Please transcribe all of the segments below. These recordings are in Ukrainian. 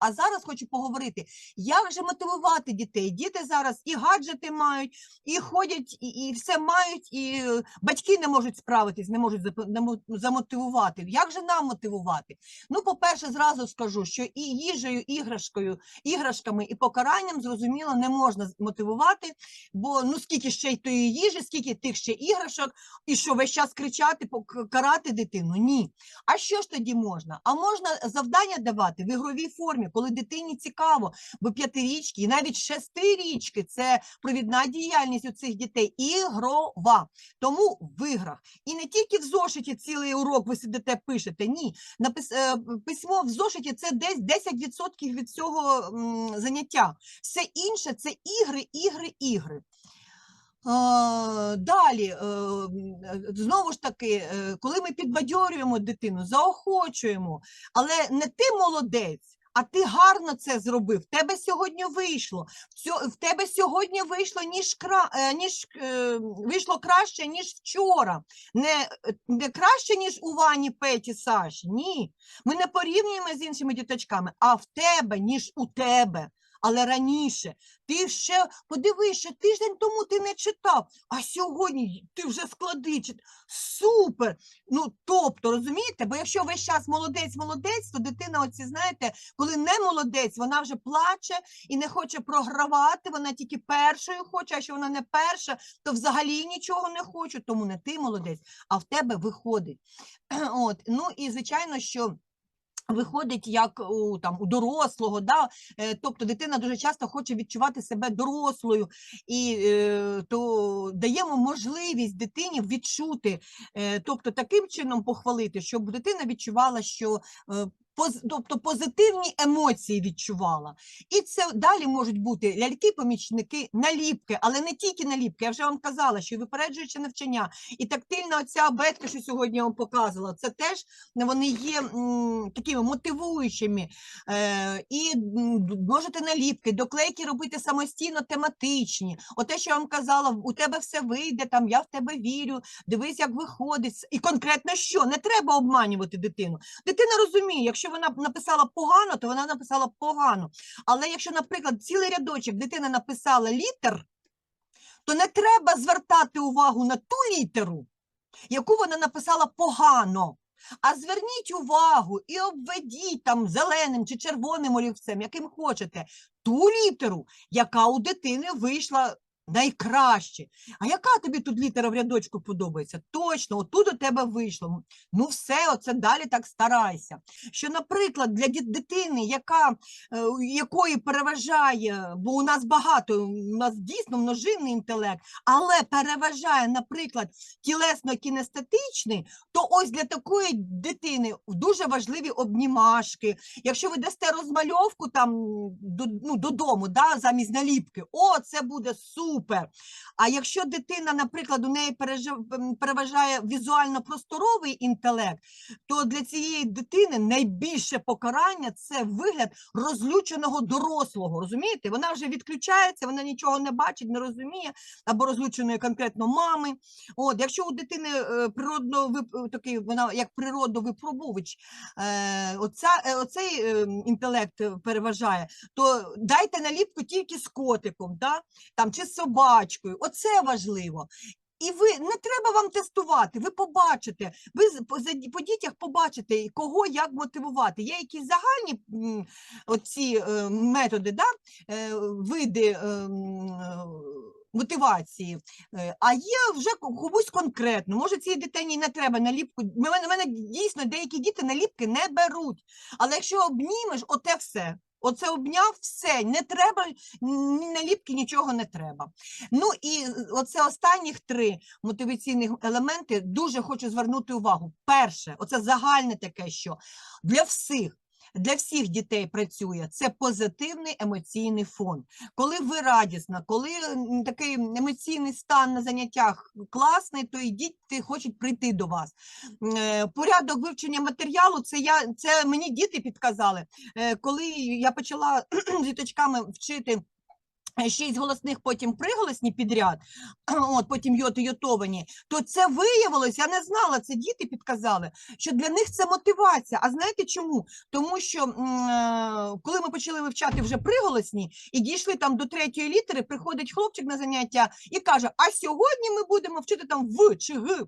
А зараз хочу поговорити, як же мотивувати дітей. Діти зараз і гаджети мають, і ходять, і, і все мають, і е, батьки не можуть справитись, не можуть замотивувати. Як же нам мотивувати? Ну, по-перше, зразу скажу, що і їжею, іграшкою, іграшками і покаранням зрозуміло не можна мотивувати, бо ну скільки ще й тої їжі, скільки тих ще іграшок, і що весь час кричати, карати дитину? Ні. А що ж тоді можна? А можна завдання давати в ігровій формі, коли дитині цікаво, бо п'ятирічки і навіть шестирічки це провідна діяльність у цих дітей ігрова. Тому в іграх. І не тільки в зошиті цілий урок ви сидите, пишете. Ні, Напис... е, письмо в зошиті це десь 10% від цього заняття. Все інше це ігри, ігри, ігри. Далі, е, е, знову ж таки, коли ми підбадьорюємо дитину, заохочуємо, але не ти молодець, а ти гарно це зробив. В тебе сьогодні вийшло. В тебе сьогодні вийшло ніж е, ніж е, вийшло краще, ніж вчора. Не, не краще, ніж у Вані, Петі, Саші. Ні. Ми не порівнюємо з іншими діточками, а в тебе, ніж у тебе. Але раніше ти ще подивись, тиждень тому ти не читав, а сьогодні ти вже склади. Супер! Ну тобто, розумієте, бо якщо весь час молодець, молодець, то дитина, оці знаєте, коли не молодець, вона вже плаче і не хоче програвати, вона тільки першою хоче, а якщо вона не перша, то взагалі нічого не хоче, тому не ти молодець, а в тебе виходить. От, ну і звичайно, що. Виходить як у там у дорослого, да? е, тобто дитина дуже часто хоче відчувати себе дорослою, і е, то даємо можливість дитині відчути, е, тобто таким чином похвалити, щоб дитина відчувала, що тобто позитивні емоції відчувала. І це далі можуть бути ляльки-помічники, наліпки, але не тільки наліпки. Я вже вам казала, що і випереджуюче навчання, і тактильна оця абетка, що сьогодні я вам показувала, це теж вони є м, такими мотивуючими. Е, і можете наліпки, доклейки робити самостійно тематичні. Оте, що я вам казала, у тебе все вийде, там я в тебе вірю, дивись, як виходить. І конкретно що? Не треба обманювати дитину. Дитина розуміє, якщо вона написала погано, то вона написала погано. Але якщо, наприклад, цілий рядочок дитина написала літер, то не треба звертати увагу на ту літеру, яку вона написала погано. А зверніть увагу і обведіть там зеленим чи червоним олівцем, яким хочете, ту літеру, яка у дитини вийшла найкраще. А яка тобі тут літера в рядочку подобається? Точно, отут у тебе вийшло. Ну все, оце далі так старайся. Що, наприклад, для дитини, яка, е, якої переважає, бо у нас багато, у нас дійсно множинний інтелект, але переважає, наприклад, тілесно-кінестетичний, то ось для такої дитини дуже важливі обнімашки. Якщо ви дасте розмальовку там ну, додому, да, замість наліпки, о, це буде супер. А якщо дитина, наприклад, у неї переважає візуально-просторовий інтелект, то для цієї дитини найбільше покарання це вигляд розлюченого дорослого. Розумієте? Вона вже відключається, вона нічого не бачить, не розуміє, або розлюченої конкретно мами. От, якщо у дитини е, природно такий, вона як природно випробувач, е, оця, е, оцей е, інтелект е, переважає, то дайте наліпку тільки з котиком, да? там, чи з собачкою. Оце важливо. І ви не треба вам тестувати, ви побачите, ви по, дітях побачите, кого як мотивувати. Є якісь загальні оці е, методи, да? е, види е, мотивації, а є вже ко- комусь конкретно. Може, цій дитині не треба наліпку. У мене, мене дійсно деякі діти наліпки не беруть. Але якщо обнімеш, оте все. Оце обняв все, не треба ні наліпки, нічого не треба. Ну і е, оце останніх три мотиваційних елементи дуже хочу звернути увагу. Перше, оце загальне таке, що для всіх. Для всіх дітей працює це позитивний емоційний фон. Коли ви радісна, коли такий емоційний стан на заняттях класний, то і діти хочуть прийти до вас. Е, Порядок вивчення матеріалу це я це мені діти підказали. Е, Коли я почала з діточками вчити шість голосних, потім приголосні підряд, от, потім йоти йотовані, то це виявилось, я не знала, це діти підказали, що для них це мотивація. А знаєте чому? Тому що е, коли ми почали вивчати вже приголосні і дійшли там до третьої літери, приходить хлопчик на заняття і каже: А сьогодні ми будемо вчити там в чи г.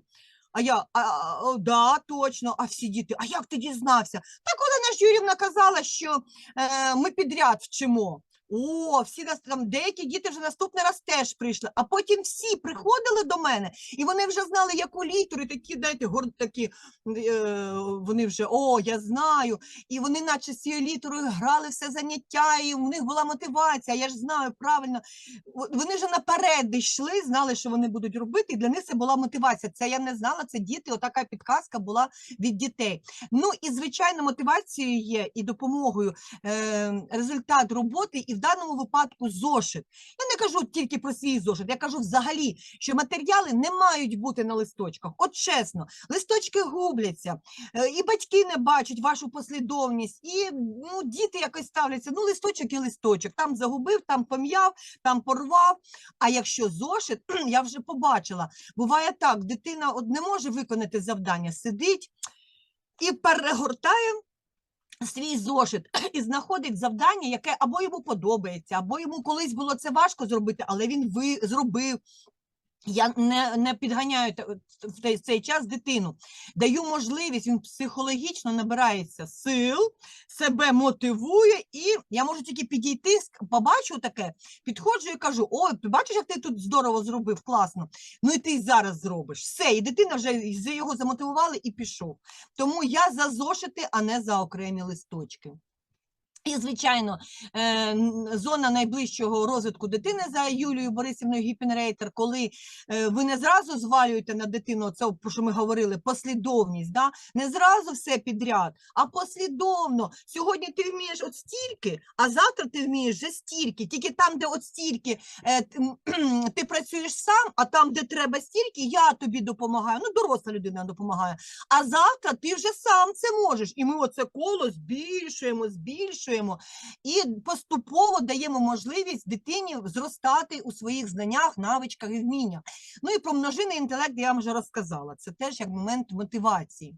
А я, а, а, да, точно, а всі діти, а як ти дізнався? Так Олена Юрівна казала, що е, ми підряд вчимо. О, всі нас там деякі діти вже наступний раз теж прийшли, а потім всі приходили до мене, і вони вже знали, яку літеру, і такі, знаєте, гор такі е, вони вже о, я знаю. І вони, наче з цією літерою, грали все заняття, і в них була мотивація. Я ж знаю правильно. Вони вже наперед йшли, знали, що вони будуть робити, і для них це була мотивація. Це я не знала, це діти. Отака підказка була від дітей. Ну і звичайно, мотивацією є і допомогою е, результат роботи, і даному випадку зошит. Я не кажу тільки про свій зошит, я кажу взагалі, що матеріали не мають бути на листочках. От чесно, листочки губляться, е, і батьки не бачать вашу послідовність, і ну, діти якось ставляться. Ну, листочок і листочок. Там загубив, там пом'яв, там порвав. А якщо зошит, я вже побачила, буває так, дитина от не може виконати завдання, сидить і перегортає свій зошит і знаходить завдання, яке або йому подобається, або йому колись було це важко зробити, але він ви зробив. Я не, не підганяю в цей час дитину, даю можливість, він психологічно набирається сил, себе мотивує, і я можу тільки підійти, побачу таке, підходжу і кажу: ой, ти бачиш, як ти тут здорово зробив, класно. Ну і ти зараз зробиш. Все, і дитина вже його замотивували і пішов. Тому я за зошити, а не за окремі листочки. І, звичайно, е, зона найближчого розвитку дитини за Юлією Борисівною Гіппенрейтер, коли е, ви не зразу звалюєте на дитину, це про що ми говорили, послідовність, да? не зразу все підряд, а послідовно. Сьогодні ти вмієш от стільки, а завтра ти вмієш вже стільки. Тільки там, де от стільки е, ти, працюєш сам, а там, де треба стільки, я тобі допомагаю. Ну, доросла людина допомагає. А завтра ти вже сам це можеш. І ми оце коло збільшуємо, збільшуємо і поступово даємо можливість дитині зростати у своїх знаннях, навичках і вміннях. Ну і про множинний інтелект я вам вже розказала. Це теж як момент мотивації.